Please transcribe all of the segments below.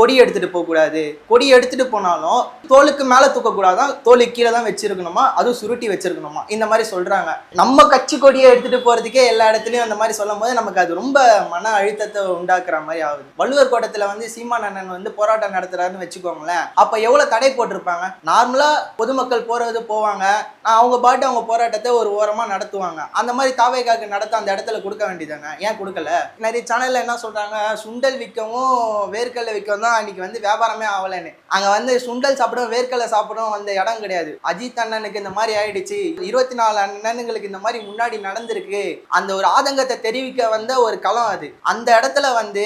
கொடி எடுத்துட்டு போகக்கூடாது. கொடி எடுத்துட்டு போனாலும் தோலுக்கு மேலே தூக்கக்கூடாதான் தோலுக்கு கீழே தான் வச்சிருக்கணுமா? அதுவும் சுருட்டி வச்சிருக்கணுமா? இந்த மாதிரி சொல்றாங்க. நம்ம கட்சி கொடியை எடுத்துட்டு போறதுக்கே எல்லா இடத்துலயும் அந்த மாதிரி சொல்லும் போது நமக்கு அது ரொம்ப மன அழுத்தத்தை உண்டாக்குற மாதிரி ஆகுது. வள்ளுவர் கோட்டத்துல வந்து சீமான் அண்ணன் வந்து போராட்டம் நடத்துறாருன்னு வச்சுக்கோங்களேன். அப்ப எவ்வளவு தடை போட்டிருப்பாங்க? நார்மலா பொதுமக்கள் போறது போவாங்க. அவங்க பாட்டு அவங்க போராட்டத்தை ஒரு ஓரமா நடத்துவாங்க. அந்த மாதிரி தாவேகாக்கு நடத்த அந்த இடத்துல கொடுக்க வேண்டியதாங்க ஏன் கொடுக்கல? நிறைய சேனல்ல என்ன சொல்றாங்க? சுண்டல் விற்கவும் வேர்க்கடலை விற்கவும் தான் அன்னைக்கு வந்து வியாபாரமே ஆகலைன்னு. அங்க வந்து சுண்டல் சாப்பிடும் வேர்க்கலை சாப்பிடும் வந்த இடம் கிடையாது. அஜித் அண்ணனுக்கு இந்த மாதிரி ஆயிடுச்சு. இருபத்தி நாலு அண்ணனுங்களுக்கு இந்த மாதிரி முன்னாடி நடந்திருக்கு. அந்த ஒரு ஆதங்கத்தை தெரிவிக்க வந்த ஒரு களம் அது. அந்த இடத்துல வந்து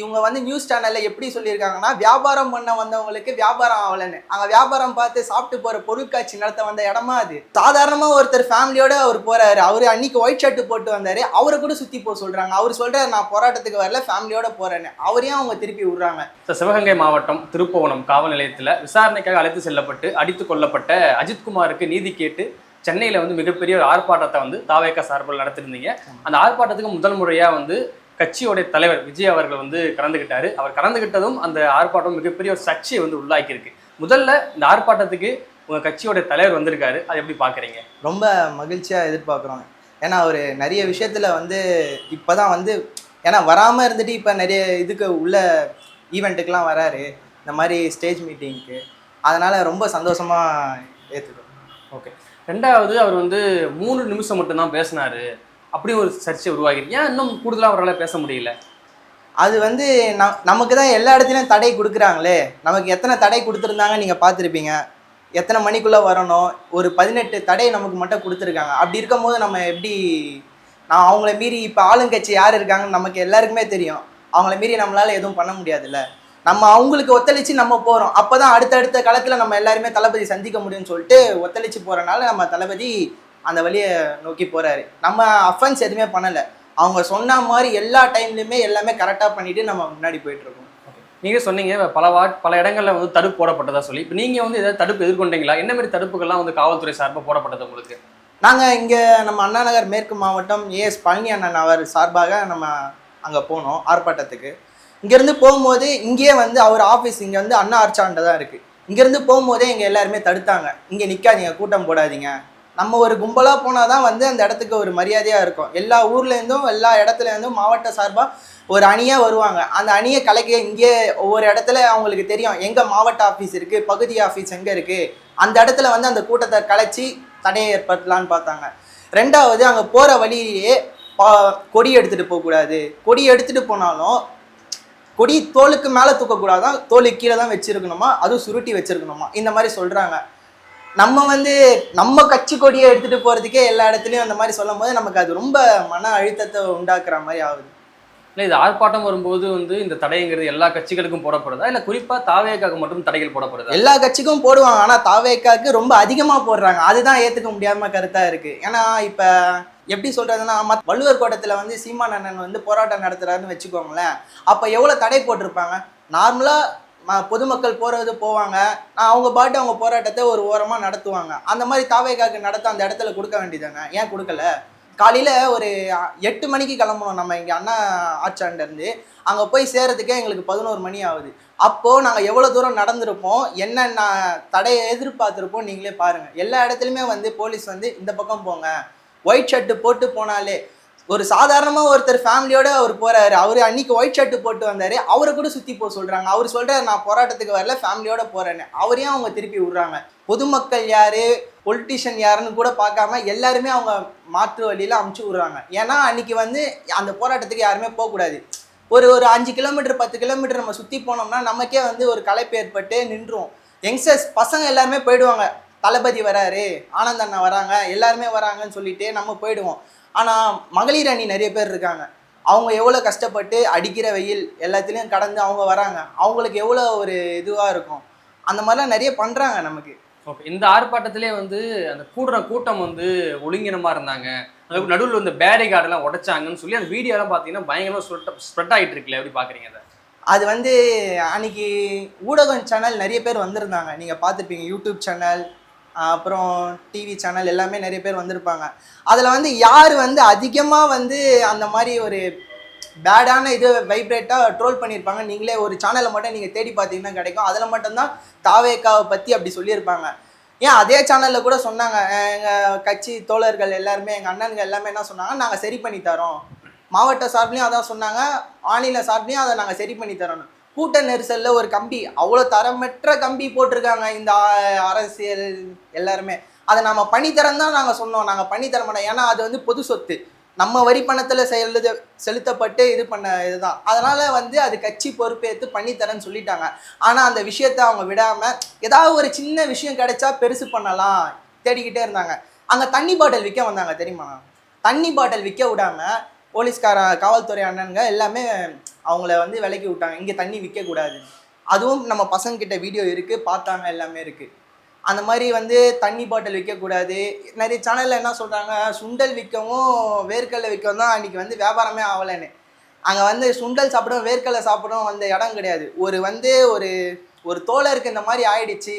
இவங்க வந்து நியூஸ் சேனல்ல எப்படி சொல்லியிருக்காங்கன்னா வியாபாரம் பண்ண வந்தவங்களுக்கு வியாபாரம் ஆகலைன்னு. அங்க வியாபாரம் பார்த்து சாப்பிட்டு போற பொருட்காட்சி நடத்த வந்த இடமா அது. சாதாரணமா ஒருத்தர் ஃபேமிலியோட அவர் போறாரு. அவரு அன்னைக்கு ஒயிட் ஷர்ட் போட்டு வந்தாரு. அவரை கூட சுத்தி போக சொல்றாங்க. அவர் சொல்றாரு நான் போராட்டத்துக்கு வரல ஃபேமிலியோட போறேன்னு. அவரையும் அவங்க திருப்பி விடுறாங்க. சிவகங்கை மாவட்டம் திருப்புவனம் காவல் நிலையத்தில் விசாரணைக்காக அழைத்து செல்லப்பட்டு அடித்து கொல்லப்பட்ட அஜித்குமாருக்கு நீதி கேட்டு சென்னையில் வந்து மிகப்பெரிய ஒரு ஆர்ப்பாட்டத்தை வந்து தாவேக்கா சார்பில் நடத்திருந்தீங்க. அந்த ஆர்ப்பாட்டத்துக்கு முதல் முறையாக வந்து கட்சியோடைய தலைவர் விஜய் அவர்கள் வந்து கலந்துக்கிட்டாரு அவர் கலந்துக்கிட்டதும் அந்த ஆர்ப்பாட்டம் மிகப்பெரிய ஒரு சர்ச்சையை வந்து உள்ளாக்கியிருக்கு. முதல்ல இந்த ஆர்ப்பாட்டத்துக்கு உங்கள் கட்சியோடைய தலைவர் வந்திருக்காரு. அதை எப்படி பார்க்குறீங்க ரொம்ப மகிழ்ச்சியாக எதிர்பார்க்குறோம். ஏன்னா அவர் நிறைய விஷயத்தில் வந்து இப்போ தான் வந்து ஏன்னா வராமல் இருந்துட்டு இப்போ நிறைய இதுக்கு உள்ள ஈவெண்ட்டுக்கெலாம் வராரு. இந்த மாதிரி ஸ்டேஜ் மீட்டிங்க்கு அதனால் ரொம்ப சந்தோஷமாக ஏற்றுக்கிறோம் ஓகே ரெண்டாவது அவர் வந்து மூணு நிமிஷம் மட்டும்தான் பேசினாரு. அப்படி ஒரு சர்ச்சை உருவாகிருக்கு ஏன் இன்னும் கூடுதலாக அவரால் பேச முடியல? அது வந்து ந நமக்கு தான் எல்லா இடத்துலையும் தடை கொடுக்குறாங்களே. நமக்கு எத்தனை தடை கொடுத்துருந்தாங்க நீங்கள் பார்த்துருப்பீங்க. எத்தனை மணிக்குள்ளே வரணும்? ஒரு பதினெட்டு தடை நமக்கு மட்டும் கொடுத்துருக்காங்க. அப்படி இருக்கும்போது நம்ம எப்படி நான் அவங்கள மீறி இப்போ ஆளுங்கட்சி யார் இருக்காங்கன்னு நமக்கு எல்லாருக்குமே தெரியும். அவங்கள மீறி நம்மளால எதுவும் பண்ண முடியாதுல்ல. நம்ம அவங்களுக்கு ஒத்துழைச்சு நம்ம போகிறோம் அப்போ தான் அடுத்தடுத்த காலத்தில் நம்ம எல்லாருமே தளபதி சந்திக்க முடியும்னு சொல்லிட்டு ஒத்துழைச்சு போகிறனால நம்ம தளபதி அந்த வழியை நோக்கி போகிறாரு நம்ம அஃபென்ஸ் எதுவுமே பண்ணலை. அவங்க சொன்ன மாதிரி எல்லா டைம்லையுமே எல்லாமே கரெக்டாக பண்ணிட்டு நம்ம முன்னாடி போயிட்டு இருக்கோம். நீங்க சொன்னீங்க பல வா பல இடங்கள்ல வந்து தடுப்பு போடப்பட்டதா சொல்லி இப்போ நீங்க வந்து ஏதாவது தடுப்பு எதிர்கொண்டீங்களா? என்ன மாதிரி தடுப்புகள்லாம் வந்து காவல்துறை சார்பாக போடப்பட்டது உங்களுக்கு? நாங்கள் இங்கே நம்ம அண்ணா நகர் மேற்கு மாவட்டம் ஏஎஸ் பழனி அண்ணன் அவர் சார்பாக நம்ம அங்கே போனோம் ஆர்ப்பாட்டத்துக்கு. இங்கேருந்து போகும்போது இங்கேயே வந்து அவர் ஆஃபீஸ் இங்கே வந்து அண்ணா அர்ச்சாண்ட தான் இருக்குது இங்கேருந்து போகும்போதே இங்கே எல்லாருமே தடுத்தாங்க. இங்கே நிற்காதீங்க கூட்டம் போடாதீங்க. நம்ம ஒரு கும்பலாக போனால் தான் வந்து அந்த இடத்துக்கு ஒரு மரியாதையாக இருக்கும். எல்லா ஊர்லேருந்தும் எல்லா இடத்துலேருந்தும் மாவட்ட சார்பாக ஒரு அணியாக வருவாங்க. அந்த அணியை கலைக்க இங்கே ஒவ்வொரு இடத்துல அவங்களுக்கு தெரியும். எங்கே மாவட்ட ஆஃபீஸ் இருக்குது பகுதி ஆஃபீஸ் எங்கே இருக்குது அந்த இடத்துல வந்து அந்த கூட்டத்தை கலைச்சி தடையை ஏற்படுத்தலான்னு பார்த்தாங்க. ரெண்டாவது அங்கே போகிற வழியிலேயே கொடி எடுத்துகிட்டு போகக்கூடாது. கொடி எடுத்துகிட்டு போனாலும் கொடி தோலுக்கு மேலே தூக்கக்கூடாதான் தோலுக்கு கீழே தான் வச்சிருக்கணுமா? அதுவும் சுருட்டி வச்சிருக்கணுமா? இந்த மாதிரி சொல்கிறாங்க நம்ம வந்து நம்ம கட்சி கொடியை எடுத்துகிட்டு போகிறதுக்கே எல்லா இடத்துலையும் அந்த மாதிரி சொல்லும் போது நமக்கு அது ரொம்ப மன அழுத்தத்தை உண்டாக்குற மாதிரி ஆகுது. இல்லை இது ஆர்ப்பாட்டம் வரும்போது வந்து இந்த தடைங்கிறது எல்லா கட்சிகளுக்கும் போடப்படுதா? இல்லை குறிப்பா தாவேக்காக மட்டும் தடைகள் போடப்படுதா? எல்லா கட்சிக்கும் போடுவாங்க. ஆனால் தாவேக்காக்கு ரொம்ப அதிகமாக போடுறாங்க. அதுதான் ஏற்றுக்க முடியாம கருத்தாக இருக்குது ஏன்னா இப்போ எப்படி சொல்கிறதுன்னா மத் வள்ளுவர் கோட்டத்தில் வந்து சீமான் அண்ணன் வந்து போராட்டம் நடத்துறாருன்னு வச்சுக்கோங்களேன். அப்போ எவ்வளோ தடை போட்டிருப்பாங்க? நார்மலாக பொதுமக்கள் போகிறது போவாங்க. அவங்க பாட்டு அவங்க போராட்டத்தை ஒரு ஓரமாக நடத்துவாங்க. அந்த மாதிரி தாவேகாக்கு நடத்த அந்த இடத்துல கொடுக்க வேண்டியதாங்க ஏன் கொடுக்கல? காலையில் ஒரு எட்டு மணிக்கு கிளம்பணும். நம்ம இங்கே அண்ணா ஆச்சாண்டேருந்து அங்கே போய் சேரத்துக்கே எங்களுக்கு பதினோரு மணி ஆகுது. அப்போது நாங்கள் எவ்வளோ தூரம் நடந்திருப்போம்? என்னென்ன தடையை எதிர்பார்த்துருப்போம்? நீங்களே பாருங்கள் எல்லா இடத்துலையுமே வந்து போலீஸ் வந்து இந்த பக்கம் போங்க. ஒயிட் ஷர்ட்டு போட்டு போனாலே ஒரு சாதாரணமாக ஒருத்தர் ஃபேமிலியோட அவர் போகிறாரு அவர் அன்னைக்கு ஒயிட் ஷர்ட்டு போட்டு வந்தார் அவரை கூட சுற்றி போக சொல்கிறாங்க அவர் சொல்கிறார் நான் போராட்டத்துக்கு வரல ஃபேமிலியோட போகிறேன்னு அவரையும் அவங்க திருப்பி விடுறாங்க. பொதுமக்கள் யார் பொலிட்டிஷியன் யாருன்னு கூட பார்க்காம எல்லாருமே அவங்க மாற்று வழியில் அமுச்சு விடுறாங்க. ஏன்னா அன்றைக்கி வந்து அந்த போராட்டத்துக்கு யாருமே போகக்கூடாது. ஒரு ஒரு அஞ்சு கிலோமீட்டர் பத்து கிலோமீட்டர் நம்ம சுற்றி போனோம்னா நமக்கே வந்து ஒரு களைப்பு ஏற்பட்டு நின்றுவோம் யங்ஸ்டர்ஸ் பசங்க எல்லாருமே போயிடுவாங்க. தளபதி வராரு ஆனந்த் அண்ணா வராங்க எல்லாருமே வராங்கன்னு சொல்லிட்டு நம்ம போயிடுவோம். ஆனால் மகளிர் அணி நிறைய பேர் இருக்காங்க. அவங்க எவ்வளோ கஷ்டப்பட்டு அடிக்கிற வெயில் எல்லாத்துலேயும் கடந்து அவங்க வராங்க. அவங்களுக்கு எவ்வளோ ஒரு இதுவாக இருக்கும். அந்த மாதிரிலாம் நிறைய பண்ணுறாங்க நமக்கு. ஓகே இந்த ஆர்ப்பாட்டத்திலே வந்து அந்த கூடுற கூட்டம் வந்து ஒழுங்கினமா இருந்தாங்க. அதுக்கு நடுவில் இந்த பேரிகார்டு எல்லாம் உடைச்சாங்கன்னு சொல்லி அந்த வீடியோலாம் பார்த்தீங்கன்னா பயங்கரமா ஸ்ப்ரெட் ஸ்ப்ரெட் ஆகிட்டு இருக்குல்ல எப்படி பார்க்குறீங்க அதை? அது வந்து அன்னைக்கு ஊடகம் சேனல் நிறைய பேர் வந்திருந்தாங்க. நீங்கள் பார்த்துருப்பீங்க யூடியூப் சேனல் அப்புறம் டிவி சேனல் எல்லாமே நிறைய பேர் வந்திருப்பாங்க. அதில் வந்து யார் வந்து அதிகமாக வந்து அந்த மாதிரி ஒரு பேடான இது வைப்ரேட்டாக ட்ரோல் பண்ணியிருப்பாங்க நீங்களே ஒரு சேனலை மட்டும் நீங்கள் தேடி பார்த்தீங்கன்னா கிடைக்கும். அதில் மட்டும்தான் தாவேக்காவை பற்றி அப்படி சொல்லியிருப்பாங்க. ஏன் அதே சேனலில் கூட சொன்னாங்க எங்கள் கட்சி தோழர்கள் எல்லாருமே எங்கள் அண்ணனுங்க எல்லாமே என்ன சொன்னாங்க நாங்கள் சரி பண்ணி தரோம். மாவட்ட சார்பிலையும் அதான் சொன்னாங்க மாநில சார்பிலையும் அதை நாங்கள் சரி பண்ணி தரணும். கூட்ட நெரிசலில் ஒரு கம்பி. அவ்வளோ தரமற்ற கம்பி போட்டிருக்காங்க இந்த அரசியல் எல்லாருமே. அதை நம்ம பணித்தரம் தான் நாங்கள் சொன்னோம். நாங்கள் பண்ணித்தர மாட்டோம் ஏன்னா அது வந்து பொது சொத்து. நம்ம வரி பணத்தில் செலுத்த செலுத்தப்பட்டு இது பண்ண இதுதான். அதனால் வந்து அது கட்சி பொறுப்பேற்று பண்ணித்தரேன்னு சொல்லிட்டாங்க. ஆனால் அந்த விஷயத்தை அவங்க விடாமல் ஏதாவது ஒரு சின்ன விஷயம் கிடைச்சா பெருசு பண்ணலாம் தேடிக்கிட்டே இருந்தாங்க. அங்கே தண்ணி பாட்டில் விற்க வந்தாங்க தெரியுமா? தண்ணி பாட்டில் விற்க விடாமல் போலீஸ்கார காவல்துறை அண்ணனுங்க எல்லாமே அவங்கள வந்து விலைக்கு விட்டாங்க. இங்கே தண்ணி விற்கக்கூடாது அதுவும் நம்ம பசங்கக்கிட்ட வீடியோ இருக்குது பார்த்தாங்க எல்லாமே இருக்குது அந்த மாதிரி வந்து தண்ணி பாட்டில் விற்கக்கூடாது நிறைய சேனலில் என்ன சொல்கிறாங்க சுண்டல் விற்கவும் வேர்க்கடலை விற்கவும் தான் அன்றைக்கி வந்து வியாபாரமே ஆகலைன்னு. அங்கே வந்து சுண்டல் சாப்பிடும் வேர்க்கடலை சாப்பிடும் வந்த இடம் கிடையாது. ஒரு வந்து ஒரு ஒரு தோழருக்கு இந்த மாதிரி ஆயிடுச்சு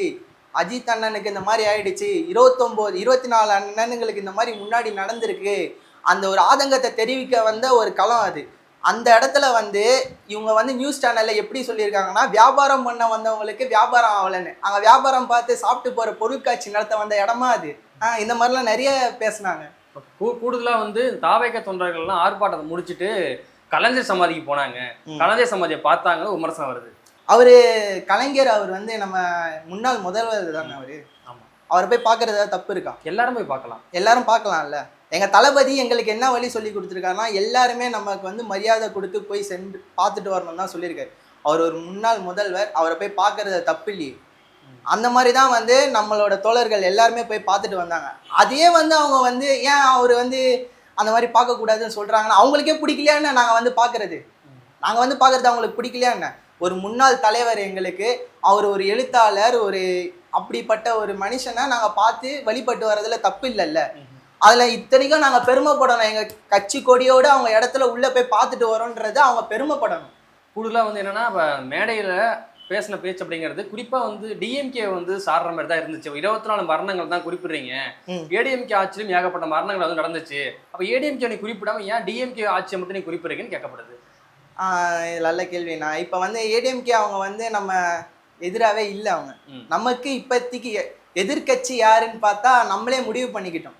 அஜித் அண்ணனுக்கு இந்த மாதிரி ஆயிடுச்சு இருபத்தொம்போது இருபத்தி நாலு அண்ணனுங்களுக்கு இந்த மாதிரி முன்னாடி நடந்திருக்கு. அந்த ஒரு ஆதங்கத்தை தெரிவிக்க வந்த ஒரு களம் அது. அந்த இடத்துல வந்து இவங்க வந்து நியூஸ் சேனல்ல எப்படி சொல்லியிருக்காங்கன்னா வியாபாரம் பண்ண வந்தவங்களுக்கு வியாபாரம் ஆகலைன்னு. அங்கே வியாபாரம் பார்த்து சாப்பிட்டு போகிற பொருட்காட்சி நடத்த வந்த இடமா அது? இந்த மாதிரிலாம் நிறைய பேசுனாங்க. கூ- கூடுதலா வந்து தாவேக்க தொண்டர்கள்லாம் ஆர்ப்பாட்டத்தை முடிச்சிட்டு கலைஞர் சமாதிக்கு போனாங்க. கலைஞர் சமாதியை பார்த்தாங்க விமர்சனம் வருது. அவரு கலைஞர் அவர் வந்து நம்ம முன்னாள் முதல்வர் தானே அவரு? ஆமா. அவரை போய் பார்க்கறது ஏதாவது தப்பு இருக்கா? எல்லாரும் போய் பார்க்கலாம். எல்லாரும் பார்க்கலாம்ல. எங்க தளபதி எங்களுக்கு என்ன வழி சொல்லி கொடுத்துருக்காருன்னா எல்லாருமே நமக்கு வந்து மரியாதை கொடுத்து போய் சென்று பார்த்துட்டு வரணும் தான் சொல்லியிருக்காரு. அவர் ஒரு முன்னாள் முதல்வர் அவரை போய் பார்க்கறது தப்பு இல்லையே. அந்த மாதிரி தான் வந்து நம்மளோட தோழர்கள் எல்லாருமே போய் பார்த்துட்டு வந்தாங்க. அதையே வந்து அவங்க வந்து ஏன் அவர் வந்து அந்த மாதிரி பார்க்கக்கூடாதுன்னு சொல்றாங்கன்னா அவங்களுக்கே பிடிக்கலையான்னு நாங்கள் வந்து பார்க்கறது? நாங்கள் வந்து பார்க்கறது அவங்களுக்கு பிடிக்கலையா என்ன? ஒரு முன்னாள் தலைவர் எங்களுக்கு அவர் ஒரு எழுத்தாளர் ஒரு அப்படிப்பட்ட ஒரு மனுஷனை நாங்கள் பார்த்து வழிபட்டு வர்றதுல தப்பு இல்லைல்ல. அதில் இத்தனைக்கும் நாங்கள் பெருமைப்படணும். எங்கள் கட்சி கொடியோடு அவங்க இடத்துல உள்ளே போய் பார்த்துட்டு வரோன்றது அவங்க பெருமைப்படணும். கூடுதலா வந்து என்னன்னா இப்ப மேடையில பேசின பேச்சு அப்படிங்கிறது குறிப்பா வந்து டிஎம்கே வந்து சாடுற மாதிரி தான் இருந்துச்சு. இருபத்தி நாலு மரணங்கள் தான் குறிப்பிடுறீங்க. ஏடிஎம்கே ஆட்சியிலும் ஏகப்பட்ட மரணங்கள் வந்து நடந்துச்சு. அப்ப ஏடிஎம்கே நீ குறிப்பிடாம ஏன் டிஎம்கே ஆட்சியை மட்டும் நீ குறிப்பிடுறீங்கன்னு கேட்கப்படுது. நல்ல கேள்வி நான் இப்போ வந்து ஏடிஎம்கே அவங்க வந்து நம்ம எதிராகவே இல்லை அவங்க. நமக்கு இப்போதைக்கு எ- எதிர்க்கட்சி யாருன்னு பார்த்தா நம்மளே முடிவு பண்ணிக்கிட்டோம்.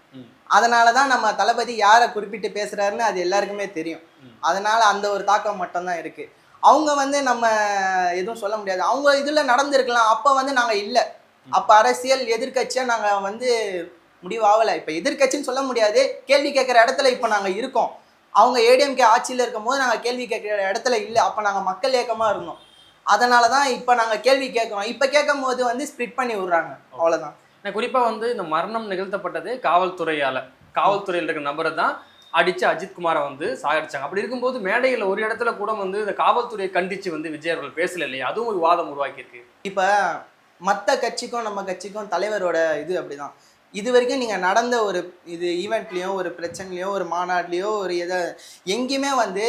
அதனால தான் நம்ம தளபதி யாரை குறிப்பிட்டு பேசுறாருன்னு அது எல்லாருக்குமே தெரியும். அதனால அந்த ஒரு தாக்கம் மட்டும்தான் இருக்கு. அவங்க வந்து நம்ம எதுவும் சொல்ல முடியாது. அவங்க இதுல நடந்திருக்கலாம். அப்போ வந்து நாங்க இல்லை. அப்போ அரசியல் எதிர்க்கட்சியா நாங்க வந்து முடிவாகலை இப்போ எதிர்க்கட்சின்னு சொல்ல முடியாது. கேள்வி கேட்குற இடத்துல இப்போ நாங்க இருக்கோம். அவங்க ஏடிஎம்கே ஆட்சியில் இருக்கும்போது நாங்கள் கேள்வி கேட்குற இடத்துல இல்லை. அப்போ நாங்கள் மக்கள் இயக்கமாக இருந்தோம். அதனால தான் இப்போ நாங்கள் கேள்வி கேட்குறோம். இப்போ கேட்கும் போது வந்து ஸ்ப்ளிட் பண்ணி விட்றாங்க. அவ்வளோதான் நான் குறிப்பா வந்து இந்த மரணம் நிகழ்த்தப்பட்டது காவல்துறையால. காவல்துறையில் இருக்கிற நபரை தான் அடிச்சு அஜித் குமாரை வந்து சாகடிச்சாங்க. அப்படி இருக்கும்போது மேடையில் ஒரு இடத்துல கூட வந்து இந்த காவல்துறையை கண்டிச்சு வந்து விஜய் அவர்கள் பேசல இல்லையா? அதுவும் ஒரு வாதம் உருவாக்கி இருக்கு இப்போ மற்ற கட்சிக்கும் நம்ம கட்சிக்கும் தலைவரோட இது அப்படிதான். இது வரைக்கும் நீங்கள் நடந்த ஒரு இது ஈவெண்ட்லேயோ ஒரு பிரச்சனைலையோ ஒரு மாநாட்டிலையோ ஒரு எதை எங்கேயுமே வந்து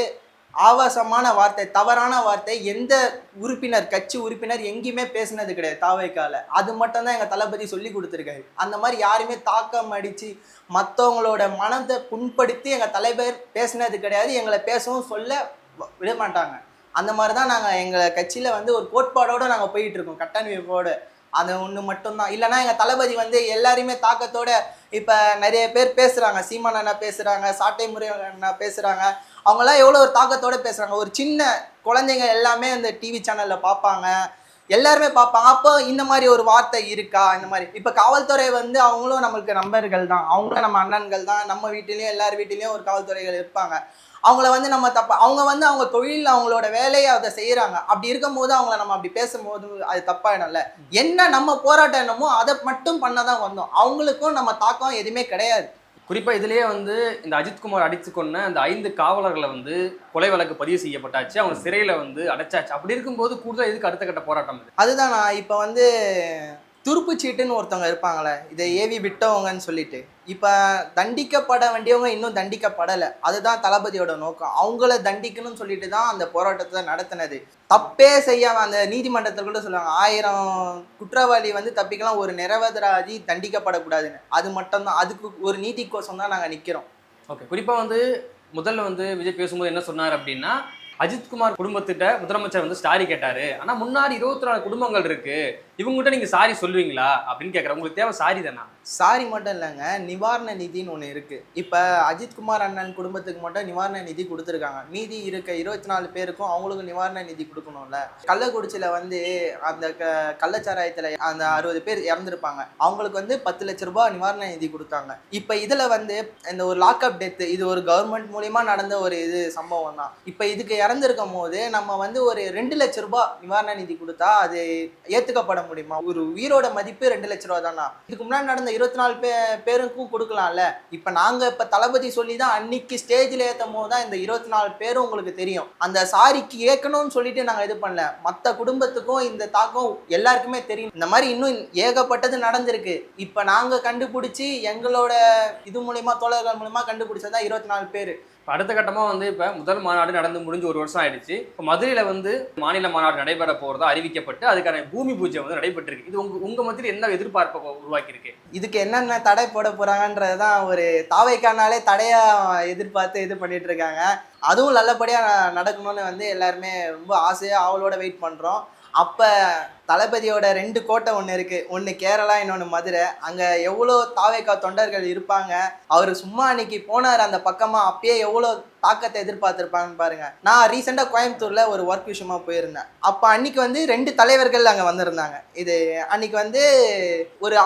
ஆபாசமான வார்த்தை தவறான வார்த்தை எந்த உறுப்பினர் கட்சி உறுப்பினர் எங்கேயுமே பேசினது கிடையாது தாவைக்கால. அது மட்டும்தான் எங்கள் தளபதி சொல்லி கொடுத்துருக்காரு. அந்த மாதிரி யாருமே தாக்கம் அடித்து மற்றவங்களோட மனதை புண்படுத்தி எங்கள் தலைவர் பேசினது கிடையாது. எங்களை பேசவும் சொல்ல விட மாட்டாங்க அந்த மாதிரி தான் நாங்கள் எங்கள் கட்சியில் வந்து ஒரு கோட்பாடோடு நாங்கள் போயிட்டு இருக்கோம். கட்டமைப்போடு. அது ஒன்று மட்டும்தான். இல்லைன்னா எங்கள் தளபதி வந்து எல்லாரையுமே தாக்கத்தோட இப்போ நிறைய பேர் பேசுகிறாங்க சீமான் அண்ணா பேசுகிறாங்க சாட்டை முறை அண்ணா பேசுகிறாங்க அவங்களாம் எவ்வளோ ஒரு தாக்கத்தோடு பேசுகிறாங்க ஒரு சின்ன குழந்தைங்க எல்லாமே அந்த டிவி சேனலில் பார்ப்பாங்க. எல்லாருமே பார்ப்பாங்க. அப்போ இந்த மாதிரி ஒரு வார்த்தை இருக்கா? இந்த மாதிரி. இப்போ காவல்துறை வந்து அவங்களும் நம்மளுக்கு நண்பர்கள் தான். அவங்களும் நம்ம அண்ணன்கள் தான். நம்ம வீட்டிலையும் எல்லார் வீட்டிலையும் ஒரு காவல்துறைகள் இருப்பாங்க. அவங்கள வந்து நம்ம தப்பா அவங்க வந்து அவங்க தொழில் அவங்களோட வேலையை அதை செய்கிறாங்க அப்படி இருக்கும்போது அவங்கள நம்ம அப்படி பேசும்போது அது தப்பாயிடும்ல. என்ன நம்ம போராட்டம் என்னமோ அதை மட்டும் பண்ண தான் வந்தோம். அவங்களுக்கும் நம்ம தாக்கம் எதுவுமே கிடையாது. குறிப்பா இதுலயே வந்து இந்த அஜித்குமார் அடித்து கொன்ன அந்த ஐந்து காவலர்களை வந்து கொலை வழக்கு பதிவு செய்யப்பட்டாச்சு. அவங்க சிறையில வந்து அடைச்சாச்சு. அப்படி இருக்கும்போது கூடுதல் இதுக்கு அடுத்த கட்ட போராட்டம் அதுதான் நான் இப்போ வந்து துருப்புச்சீட்டுன்னு ஒருத்தவங்க இருப்பாங்களே இதை ஏவி விட்டவங்கன்னு சொல்லிட்டு. இப்போ தண்டிக்கப்பட வேண்டியவங்க இன்னும் தண்டிக்கப்படலை. அதுதான் தளபதியோட நோக்கம். அவங்கள தண்டிக்கணும்னு சொல்லிட்டு தான் அந்த போராட்டத்தை நடத்தினது. தப்பே செய்யாம அந்த நீதிமன்றத்தில் கூட சொல்லுவாங்க ஆயிரம் குற்றவாளி வந்து தப்பிக்கலாம் ஒரு நிரவதராதி தண்டிக்கப்படக்கூடாதுன்னு. அது மட்டும்தான். அதுக்கு ஒரு நீதி கோசம் தான் நாங்கள் நிற்கிறோம் ஓகே. குறிப்பாக வந்து முதல்ல வந்து விஜய் பேசும்போது என்ன சொன்னார் அப்படின்னா அஜித்குமார் குடும்பத்திட்ட முதலமைச்சர் வந்து ஸ்டாரி கேட்டார். ஆனால் முன்னாடி இருபத்தி நாலு குடும்பங்கள் இருக்குது இவங்ககிட்ட நீங்கள் சாரி சொல்லுவீங்களா? அப்படின்னு கேட்குற உங்களுக்கு தேவை சாரி தானா? சாரி மட்டும் இல்லைங்க நிவாரண நிதின்னு ஒன்று இருக்குது இப்போ அஜித்குமார் அண்ணன் குடும்பத்துக்கு மட்டும் நிவாரண நிதி கொடுத்துருக்காங்க. மீதி இருக்க இருபத்தி நாலு பேருக்கும் அவங்களுக்கும் நிவாரண நிதி கொடுக்கணும்ல. கள்ளக்குறிச்சியில் வந்து அந்த க கள்ளச்சாராயத்தில் அந்த அறுபது பேர் இறந்துருப்பாங்க. அவங்களுக்கு வந்து பத்து லட்ச ரூபாய் நிவாரண நிதி கொடுத்தாங்க. இப்போ இதில் வந்து இந்த ஒரு லாக்அப் டெத்து இது ஒரு கவர்மெண்ட் மூலிமா நடந்த ஒரு இது சம்பவம் தான். இப்போ இதுக்கு இறந்துருக்கும் போது நம்ம வந்து ஒரு ரெண்டு லட்ச ரூபாய் நிவாரண நிதி கொடுத்தா அது ஏற்றுக்கப்பட முடியுமா? ஒரு உயிரோட மதிப்பு ரெண்டு லட்ச ரூபா தானா? இதுக்கு முன்னாடி நடந்த இருபத்தி நாலு பே பேருக்கும் கொடுக்கலாம்ல. இப்போ நாங்கள் இப்போ தளபதி சொல்லி தான் அன்னைக்கு ஸ்டேஜில் ஏற்றும் போது தான் இந்த இருபத்தி நாலு பேரும் உங்களுக்கு தெரியும். அந்த சாரிக்கு ஏற்கணும்னு சொல்லிட்டு நாங்கள் இது பண்ணல. மற்ற குடும்பத்துக்கும் இந்த தாக்கம் எல்லாருக்குமே தெரியும். இந்த மாதிரி இன்னும் ஏகப்பட்டது நடந்திருக்கு. இப்போ நாங்கள் கண்டுபிடிச்சி எங்களோட இது மூலிமா தோழர்கள் மூலியமா கண்டுபிடிச்சதா இருபத்தி நாலு பேர் அடுத்த கட்டமாக வந்து இப்போ முதல் மாநாடு நடந்து முடிஞ்சு ஒரு வருஷம் ஆயிடுச்சு. இப்போ மதுரையில் வந்து மாநில மாநாடு நடைபெற போகிறதா அறிவிக்கப்பட்டு அதுக்கான பூமி பூஜை வந்து நடைபெற்றிருக்கு. இது உங்க உங்க மத்தியில் என்ன எதிர்பார்ப்பை உருவாக்கியிருக்கு? இதுக்கு என்னென்ன தடை போட போறாங்கன்றது தான் ஒரு தாவைக்கானாலே தடையா எதிர்பார்த்து இது பண்ணிட்டு இருக்காங்க. அதுவும் நல்லபடியா நடக்கணும்னு வந்து எல்லாருமே ரொம்ப ஆசையா அவளோட வெயிட் பண்றோம். அப்போ தளபதியோட ரெண்டு கோட்டை ஒன்று இருக்கு. ஒன்று கேரளா இன்னொன்று மதுரை. அங்கே எவ்வளோ தாவேக்கா தொண்டர்கள் இருப்பாங்க. அவர் சும்மா அன்னைக்கு போனார் அந்த பக்கமாக அப்பயே எவ்வளோ தாக்கத்தை எதிர்பார்த்துருப்பாங்கன்னு பாருங்க. நான் ரீசெண்டாக கோயம்புத்தூரில் ஒரு ஒர்க் விஷயமா போயிருந்தேன். அப்போ அன்னைக்கு வந்து ரெண்டு தலைவர்கள் அங்கே வந்திருந்தாங்க. இது அன்னைக்கு வந்து ஒரு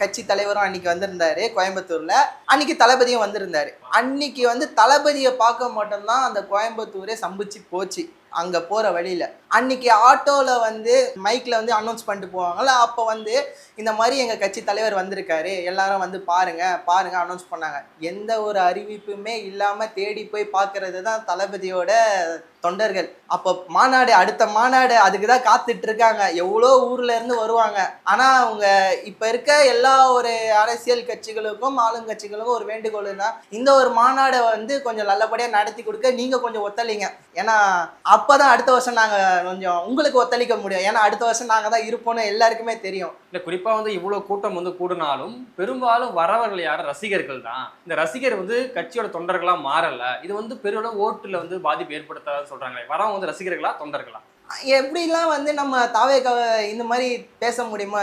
கட்சி தலைவரும் அன்னைக்கு வந்திருந்தார் கோயம்புத்தூரில். அன்னைக்கு தளபதியும் வந்திருந்தார். அன்னைக்கு வந்து தளபதியை பார்க்க மட்டும்தான் அந்த கோயம்புத்தூரே சம்பிச்சு போச்சு. அங்கே போகிற வழியில். அன்னைக்கு ஆட்டோவில் வந்து மைக்கில் வந்து அனௌன்ஸ் பண்ணிட்டு போவாங்கள்ல அப்போ வந்து இந்த மாதிரி எங்கள் கட்சி தலைவர் வந்திருக்காரு. எல்லாரும் வந்து பாருங்கள் பாருங்கள் அனௌன்ஸ் பண்ணாங்க. எந்த ஒரு அறிவிப்புமே இல்லாமல் தேடி போய் பார்க்குறது தான் தளபதியோட தொண்டர்கள். அப்போ மாநாடு அடுத்த மாநாடு அதுக்கு தான் காத்துட்டு இருக்காங்க எவ்வளோ ஊர்ல இருந்து வருவாங்க. ஆனால் அவங்க இப்போ இருக்க எல்லா ஒரு அரசியல் கட்சிகளுக்கும் ஆளுங்கட்சிகளுக்கும் ஒரு வேண்டுகோள்னா இந்த ஒரு மாநாடை வந்து கொஞ்சம் நல்லபடியாக நடத்தி கொடுக்க நீங்கள் கொஞ்சம் ஒத்துழைங்க ஏன்னா அப்போ தான் அடுத்த வருஷம் நாங்கள் கொஞ்சம் உங்களுக்கு ஒத்தளிக்க முடியும். ஏன்னா அடுத்த வருஷம் நாங்கள் தான் இருப்போம்னு எல்லாருக்குமே தெரியும். இல்லை குறிப்பாக வந்து இவ்வளோ கூட்டம் வந்து கூடினாலும் பெரும்பாலும் வரவர்கள் யாரும் ரசிகர்கள் தான். இந்த ரசிகர் வந்து கட்சியோட தொண்டர்களாக மாறல. இது வந்து பெரிய ஓட்டில் வந்து பாதிப்பு ஏற்படுத்தாத சொல்றாங்களே வரவங்க வந்து ரசிகர்களா தொண்டர்களா? எப்படிலாம் வந்து நம்ம தாவேக இந்த மாதிரி பேச முடியுமா?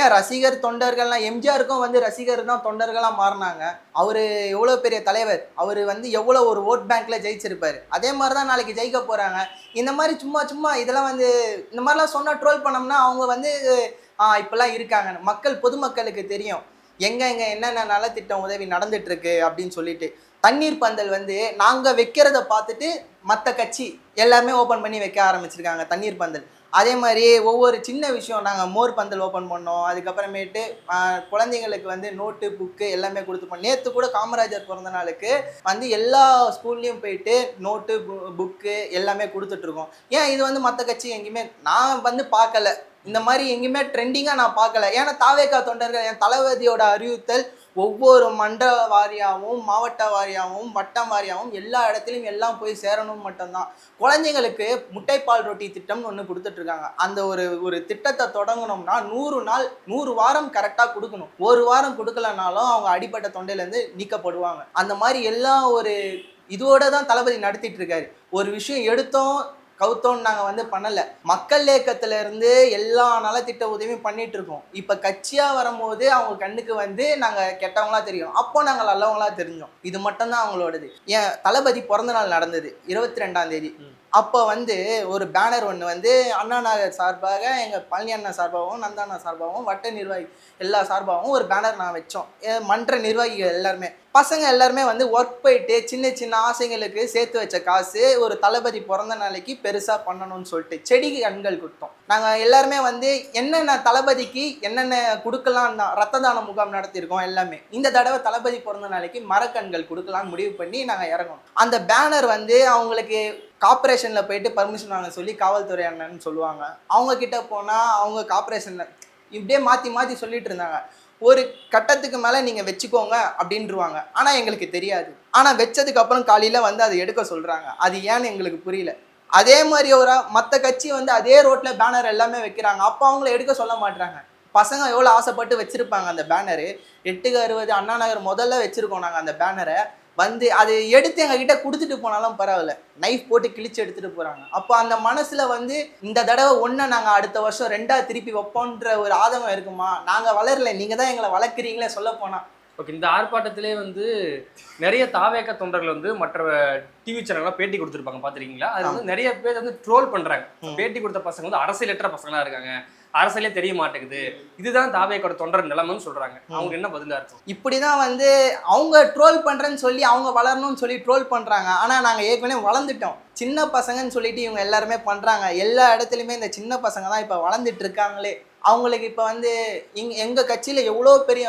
ஏன் ரசிகர் தொண்டர்கள்லாம் எம்ஜிஆருக்கும் வந்து ரசிகர் தான் தொண்டர்களாக மாறினாங்க. அவர் எவ்வளோ பெரிய தலைவர் அவர் வந்து எவ்வளோ ஒரு ஓட் பேங்க்ல ஜெயிச்சிருப்பார். அதே மாதிரி தான் நாளைக்கு ஜெயிக்க போகிறாங்க இந்த மாதிரி சும்மா சும்மா இதெல்லாம் வந்து இந்த மாதிரிலாம் சொன்னால் ட்ரோல் பண்ணோம்னா அவங்க வந்து இப்போல்லாம் இருக்காங்க. மக்கள் பொதுமக்களுக்கு தெரியும். எங்கே எங்கே என்னென்ன நலத்திட்டம் உதவி நடந்துட்டு இருக்கு அப்படின்னு சொல்லிட்டு. தண்ணீர் பந்தல் வந்து நாங்கள் வைக்கிறத பார்த்துட்டு மற்ற கட்சி எல்லாமே ஓப்பன் பண்ணி வைக்க ஆரம்பிச்சிருக்காங்க தண்ணீர் பந்தல். அதே மாதிரி ஒவ்வொரு சின்ன விஷயம் நாங்கள் மோர் பந்தல் ஓப்பன் பண்ணோம். அதுக்கப்புறமேட்டு குழந்தைங்களுக்கு வந்து நோட்டு புக்கு எல்லாமே கொடுத்துப்போம் நேற்று கூட காமராஜர் பிறந்த நாளுக்கு வந்து எல்லா ஸ்கூல்லையும் போயிட்டு நோட்டு புக்கு எல்லாமே கொடுத்துட்ருக்கோம் ஏன் இது வந்து மற்ற கட்சி எங்கேயுமே நான் வந்து பார்க்கல. இந்த மாதிரி எங்கேயுமே ட்ரெண்டிங்காக நான் பார்க்கல. ஏன்னா தாவேக்கா தொண்டர்கள் என் தளபதியோட அறிவுறுத்தல் ஒவ்வொரு மண்டல வாரியாகவும் மாவட்ட வாரியாகவும் வட்டம் வாரியாகவும் எல்லா இடத்துலையும் எல்லாம் போய் சேரணும் மட்டும்தான். குழந்தைங்களுக்கு முட்டைப்பால் ரொட்டி திட்டம்னு ஒன்று கொடுத்துட்ருக்காங்க அந்த ஒரு ஒரு திட்டத்தை தொடங்கணும்னா நூறு நாள் நூறு வாரம் கரெக்டாக கொடுக்கணும். ஒரு வாரம் கொடுக்கலனாலும் அவங்க அடிப்பட்ட தொண்டையிலேருந்து நீக்கப்படுவாங்க. அந்த மாதிரி எல்லா ஒரு இதோட தான் தளபதி நடத்திட்டு இருக்காரு. ஒரு விஷயம் எடுத்தோம் கவுத்தோன்னு நாங்கள் வந்து பண்ணலை. மக்கள் இயக்கத்துல இருந்து எல்லா நலத்திட்ட உதவியும் பண்ணிட்டு இருக்கோம் இப்போ கட்சியாக வரும்போது அவங்க கண்ணுக்கு வந்து நாங்கள் கெட்டவங்களா தெரியும். அப்போ நாங்கள் நல்லவங்களா தெரிஞ்சோம். இது மட்டும்தான் அவங்களோடது. என் தளபதி பிறந்த நாள் நடந்தது. இருபத்தி ரெண்டாம் தேதி. அப்போ வந்து ஒரு பேனர் ஒன்று வந்து அண்ணா நகர் சார்பாக எங்கள் பழனி அண்ணா சார்பாகவும் நந்தாண்ணா சார்பாகவும் வட்ட நிர்வாகி எல்லா சார்பாகவும் ஒரு பேனர் நான் வச்சோம். மன்ற நிர்வாகிகள் எல்லாருமே. பசங்க எல்லாருமே வந்து ஒர்க் போயிட்டு சின்ன சின்ன ஆசைங்களுக்கு சேர்த்து வச்ச காசு ஒரு தளபதி பிறந்த நாளைக்கு பெருசாக பண்ணணும்னு சொல்லிட்டு செடி கண்கள் கொடுத்தோம். நாங்கள் எல்லாருமே வந்து என்னென்ன தளபதிக்கு என்னென்ன கொடுக்கலாம் தான் ரத்த தான முகாம் நடத்தியிருக்கோம் எல்லாமே. இந்த தடவை தளபதி பிறந்த நாளைக்கு மரக்கண்கள் கொடுக்கலாம்னு முடிவு பண்ணி நாங்கள் இறங்கணும் அந்த பேனர் வந்து அவங்களுக்கு கார்பரேஷனில் போயிட்டு பர்மிஷன் வாங்க சொல்லி காவல்துறை அண்ணன்னு சொல்லுவாங்க. அவங்க கிட்ட போனால் அவங்க கார்பரேஷனில் இப்படியே மாற்றி மாற்றி சொல்லிட்டு இருந்தாங்க. ஒரு கட்டத்துக்கு மேலே நீங்கள் வச்சுக்கோங்க அப்படின்ருவாங்க ஆனால் எங்களுக்கு தெரியாது. ஆனால் வச்சதுக்கப்புறம் காலையில் வந்து அதை எடுக்க சொல்கிறாங்க அது ஏன்னு எங்களுக்கு புரியல. அதே மாதிரி ஒரு மற்ற கட்சி வந்து அதே ரோட்டில் பேனர் எல்லாமே வைக்கிறாங்க. அப்போ அவங்கள எடுக்க சொல்ல மாட்டுறாங்க பசங்க எவ்வளோ ஆசைப்பட்டு வச்சுருப்பாங்க அந்த பேனரு எட்டுக்கு அறுபது அண்ணா நகர் முதல்ல வச்சுருக்கோம் நாங்கள் அந்த பேனரை வந்து அது எடுத்து எங்ககிட்ட கொடுத்துட்டு போனாலும் பரவாயில்ல. நைஃப் போட்டு கிழிச்சு எடுத்துட்டு போறாங்க. அப்போ அந்த மனசுல வந்து இந்த தடவை ஒன்றை நாங்கள் அடுத்த வருஷம் ரெண்டா திருப்பி வைப்போன்ற ஒரு ஆதங்கம் இருக்குமா? நாங்கள் வளரல. நீங்க தான் எங்களை வளர்க்குறீங்களே சொல்ல போனா. ஓகே இந்த ஆர்ப்பாட்டத்திலே வந்து நிறைய தாவேக்க தொண்டர்கள் வந்து மற்ற டிவி சேனல்லாம் பேட்டி கொடுத்துருப்பாங்க பார்த்துருக்கீங்களா? அது வந்து நிறைய பேர் வந்து ட்ரோல் பண்றாங்க. ம். பேட்டி கொடுத்த பசங்க வந்து அரசியலற்ற பசங்களா இருக்காங்க. அரசியலே தெரிய மாட்டேங்குது. இதுதான் தாவேக்கோட தொண்டர் நிலைமைன்னு சொல்றாங்க. அவங்க என்ன பதிலா இருக்கும்? இப்படிதான் வந்து அவங்க ட்ரோல் பண்றேன்னு சொல்லி அவங்க வளரணும்னு சொல்லி ட்ரோல் பண்றாங்க. ஆனா நாங்க ஏற்கனவே வளர்ந்துட்டோம். சின்ன பசங்கன்னு சொல்லிட்டு இவங்க எல்லாருமே பண்றாங்க. எல்லா இடத்துலயுமே இந்த சின்ன பசங்க தான் இப்ப வளர்ந்துட்டு இருக்காங்களே. அவங்களுக்கு இப்போ வந்து இங் எங்கள் கட்சியில் எவ்வளோ பெரிய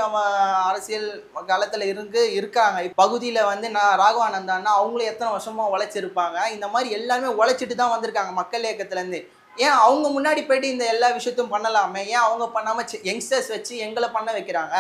அரசியல் காலத்தில் இருக்கு இருக்காங்க. இப்பகுதியில் வந்து நான் ராகவானந்தான்னா அவங்களும் எத்தனை வருஷமாக உழைச்சிருப்பாங்க. இந்த மாதிரி எல்லாருமே உழைச்சிட்டு தான் வந்திருக்காங்க மக்கள் இயக்கத்துலேருந்து ஏன் அவங்க முன்னாடி போயிட்டு இந்த எல்லா விஷயத்தையும் பண்ணலாமே? ஏன் அவங்க பண்ணாமல் யங்ஸ்டர்ஸ் வச்சு எங்களை பண்ண வைக்கிறாங்க?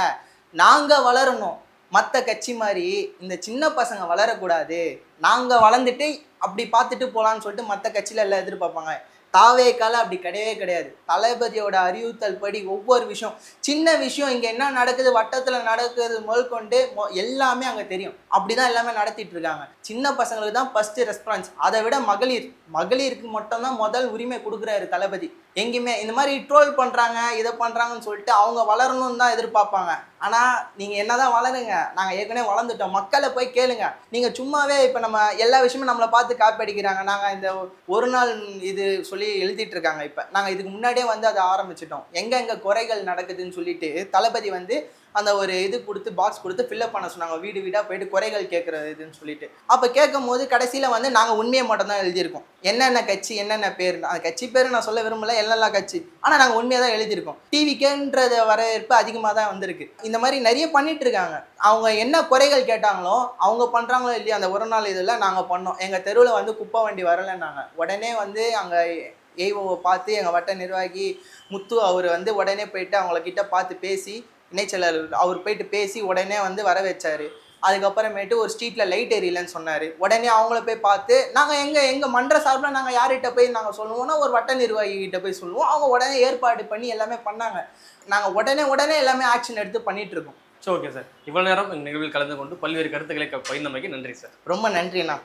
நாங்கள் வளரணும். மற்ற கட்சி மாதிரி இந்த சின்ன பசங்க வளரக்கூடாது. நாங்கள் வளர்ந்துட்டு அப்படி பார்த்துட்டு போகலான்னு சொல்லிட்டு மற்ற கட்சியில் எல்லாம் எதிர்பார்ப்பாங்க. தாவேக்கால அப்படி கிடையவே கிடையாது. தளபதியோட அறிவுறுத்தல் படி ஒவ்வொரு விஷயம். சின்ன விஷயம் இங்கே என்ன நடக்குது வட்டத்தில் நடக்குது முதல் கொண்டு மொ- எல்லாமே அங்கே தெரியும். அப்படி தான் எல்லாமே நடத்திட்டு இருக்காங்க. சின்ன பசங்களுக்கு தான் ஃபஸ்ட்டு ரெஸ்பான்ஸ் அதை விட மகளிர் மகளிருக்கு மட்டும்தான் முதல் உரிமை கொடுக்குறாரு தளபதி. எங்கேயுமே இந்த மாதிரி ட்ரோல் பண்ணுறாங்க இதை பண்ணுறாங்கன்னு சொல்லிட்டு அவங்க வளரணும்னு தான் எதிர்பார்ப்பாங்க. ஆனால் நீங்கள் என்ன தான் வளருங்க நாங்கள் ஏற்கனவே வளர்ந்துட்டோம். மக்களை போய் கேளுங்க. நீங்கள் சும்மாவே இப்போ நம்ம எல்லா விஷயமும் நம்மளை பார்த்து காப்பி அடிக்கிறாங்க. நாங்கள் இந்த ஒரு நாள் இது சொல்லி எழுதிட்டு இருக்காங்க இப்போ. நாங்கள் இதுக்கு முன்னாடியே வந்து அதை ஆரம்பிச்சிட்டோம். எங்கே எங்கே குறைகள் நடக்குதுன்னு சொல்லிட்டு தளபதி வந்து அந்த ஒரு இது கொடுத்து பாக்ஸ் கொடுத்து ஃபில்அப் பண்ண சொன்னாங்க. வீடு வீடாக போயிட்டு குறைகள் கேட்குறது இதுன்னு சொல்லிட்டு. அப்போ கேட்கும் போது கடைசியில் வந்து நாங்கள் உண்மையை மட்டும் தான் எழுதியிருக்கோம். என்னென்ன கட்சி என்னென்ன பேர் அந்த கட்சி பேர் நான் சொல்ல விரும்பல எல்லாம் கட்சி. ஆனால் நாங்கள் உண்மையாக தான் எழுதியிருக்கோம். டிவிக்கேன்றது வரவேற்பு அதிகமாக தான் வந்திருக்கு. இந்த மாதிரி நிறைய பண்ணிட்டு இருக்காங்க. அவங்க என்ன குறைகள் கேட்டாங்களோ அவங்க பண்ணுறாங்களோ இல்லையா அந்த ஒரு நாள் இதில் நாங்கள் பண்ணோம். எங்கள் தெருவில் வந்து குப்பை வண்டி வரலைன்னாங்க. உடனே வந்து அங்கே ஏஓவை பார்த்து எங்கள் வட்ட நிர்வாகி முத்து அவர் வந்து உடனே போயிட்டு அவங்கள கிட்ட பார்த்து பேசி இணைச்செயலர் அவர் போயிட்டு பேசி உடனே வந்து வர வச்சாரு. அதுக்கப்புறமேட்டு ஒரு ஸ்ட்ரீட்டில் லைட் எரியலன்னு சொன்னார். உடனே அவங்கள போய் பார்த்து நாங்கள் எங்கள் எங்கள் மன்ற சார்பில் நாங்கள் யார்கிட்ட போய் நாங்கள் சொல்லுவோம்னா ஒரு வட்ட நிர்வாகி கிட்ட போய் சொல்லுவோம். அவங்க உடனே ஏற்பாடு பண்ணி எல்லாமே பண்ணாங்க. நாங்கள் உடனே உடனே எல்லாமே ஆக்ஷன் எடுத்து பண்ணிட்டு இருக்கோம். ஸோ ஓகே சார் இவ்வளவு நேரம் நிகழ்வில் கலந்து கொண்டு பல்வேறு கருத்துக்களை பகிர்ந்தமைக்கு நன்றி சார் ரொம்ப நன்றிண்ணா.